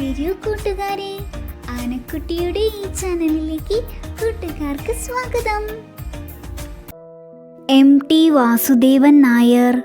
വരൂ കൂട്ടുകാരെ. ആനക്കുട്ടിയുടെ ഈ ചാനലിലേക്ക് കൂട്ടുകാർക്ക് സ്വാഗതം. M T Vasudevan Nair.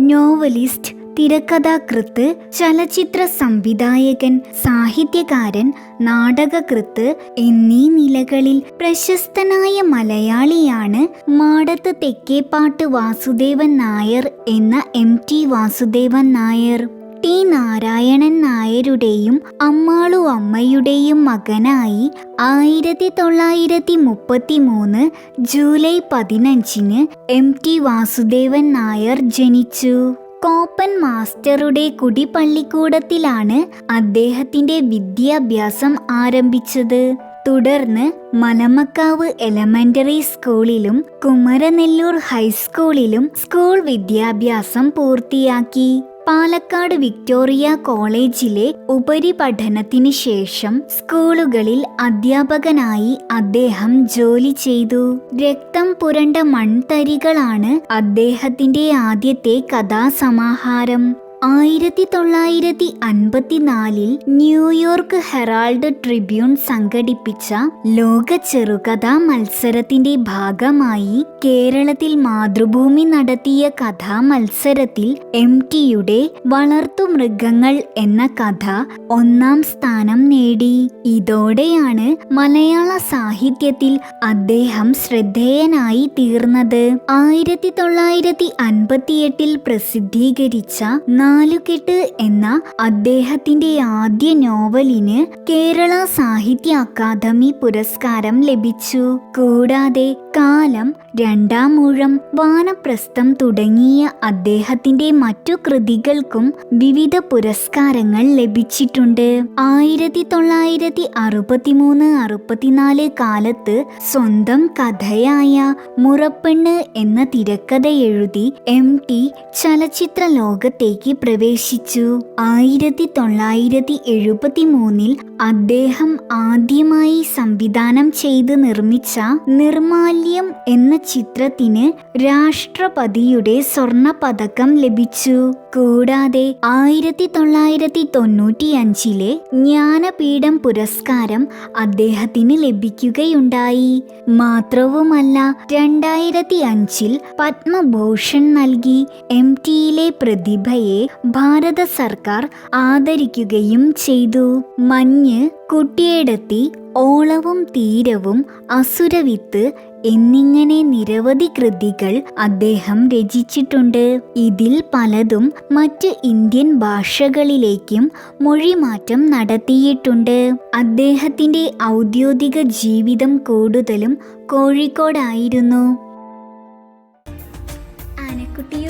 Novelist തിരക്കഥാകൃത്ത് ചലച്ചിത്ര സംവിധായകൻ സാഹിത്യകാരൻ നാടകകൃത്ത് എന്നീ നിലകളിൽ പ്രശസ്തനായ മലയാളിയാണ് മാടത്ത് തെക്കേപ്പാട്ട് വാസുദേവൻ നായർ എന്ന M T Vasudevan Nair. T Narayanan നായരുടെയും Ammalu അമ്മയുടെയും മകനായി ആയിരത്തി തൊള്ളായിരത്തി മുപ്പത്തി മൂന്ന് ജൂലൈ പതിനഞ്ചിന് എം ടി വാസുദേവൻ നായർ ജനിച്ചു. കോപ്പൻ മാസ്റ്ററുടെ കുടിപ്പള്ളിക്കൂടത്തിലാണ് അദ്ദേഹത്തിന്റെ വിദ്യാഭ്യാസം ആരംഭിച്ചത്. തുടർന്ന് മലമക്കാവ് എലമെന്ററി സ്കൂളിലും കുമരനെല്ലൂർ ഹൈസ്കൂളിലും സ്കൂൾ വിദ്യാഭ്യാസം പൂർത്തിയാക്കി. പാലക്കാട് വിക്ടോറിയ കോളേജിലെ ഉപരിപഠനത്തിന് ശേഷം സ്കൂളുകളിൽ അധ്യാപകനായി അദ്ദേഹം ജോലി ചെയ്തു. രക്തം പുരണ്ട മൺതരികളാണ് അദ്ദേഹത്തിന്റെ ആദ്യത്തെ കഥാസമാഹാരം. ആയിരത്തി തൊള്ളായിരത്തി അൻപത്തിനാലിൽ ന്യൂയോർക്ക് ഹെറാൾഡ് ട്രിബ്യൂൺ സംഘടിപ്പിച്ച ലോക ചെറുകഥാ മത്സരത്തിന്റെ ഭാഗമായി കേരളത്തിൽ മാതൃഭൂമി നടത്തിയ കഥാ മത്സരത്തിൽ എം ടിയുടെ വളർത്തുമൃഗങ്ങൾ എന്ന കഥ ഒന്നാം സ്ഥാനം നേടി. ഇതോടെയാണ് മലയാള സാഹിത്യത്തിൽ അദ്ദേഹം ശ്രദ്ധേയനായി തീർന്നത്. ആയിരത്തി തൊള്ളായിരത്തി അൻപത്തിയെട്ടിൽ പ്രസിദ്ധീകരിച്ച നാലുകെട്ട് എന്ന അദ്ദേഹത്തിന്റെ ആദ്യ നോവലിന് കേരള സാഹിത്യ അക്കാദമി പുരസ്കാരം ലഭിച്ചു. കൂടാതെ കാലം രണ്ടാം മൂഴം വാനപ്രസ്ഥം തുടങ്ങിയ അദ്ദേഹത്തിന്റെ മറ്റു കൃതികൾക്കും വിവിധ പുരസ്കാരങ്ങൾ ലഭിച്ചിട്ടുണ്ട്. ആയിരത്തി തൊള്ളായിരത്തി അറുപത്തിമൂന്ന് അറുപത്തിനാല് കാലത്ത് സ്വന്തം കഥയായ മുറപ്പെണ്ണ് എന്ന തിരക്കഥ എഴുതി എം ടി ചലച്ചിത്ര ലോകത്തേക്ക് പ്രവേശിച്ചു. ആയിരത്തി തൊള്ളായിരത്തി എഴുപത്തി മൂന്നിൽ അദ്ദേഹം ആദ്യമായി സംവിധാനം ചെയ്ത് നിർമ്മിച്ച നിർമാല്യം എന്ന ചിത്രത്തിന് രാഷ്ട്രപതിയുടെ സ്വർണ പതക്കം ലഭിച്ചു. കൂടാതെ ആയിരത്തി തൊള്ളായിരത്തി തൊണ്ണൂറ്റി അഞ്ചിലെ ജ്ഞാനപീഠം പുരസ്കാരം അദ്ദേഹത്തിന് ലഭിക്കുകയുണ്ടായി. മാത്രവുമല്ല രണ്ടായിരത്തി അഞ്ചിൽ പത്മഭൂഷൺ നൽകി എം ടിയിലെ പ്രതിഭയെ ഭാരത സർക്കാർ ആദരിക്കുകയും ചെയ്തു. മഞ്ഞ് കുട്ടിയേടത്തി ഓളവും തീരവും അസുരവിത്ത് എന്നിങ്ങനെ നിരവധി കൃതികൾ അദ്ദേഹം രചിച്ചിട്ടുണ്ട്. ഇതിൽ പലതും മറ്റ് ഇന്ത്യൻ ഭാഷകളിലേക്കും മൊഴിമാറ്റം നടത്തിയിട്ടുണ്ട്. അദ്ദേഹത്തിന്റെ ഔദ്യോഗിക ജീവിതം കൂടുതലും കോഴിക്കോടായിരുന്നു. ആനക്കുട്ടിയുടെ ഈ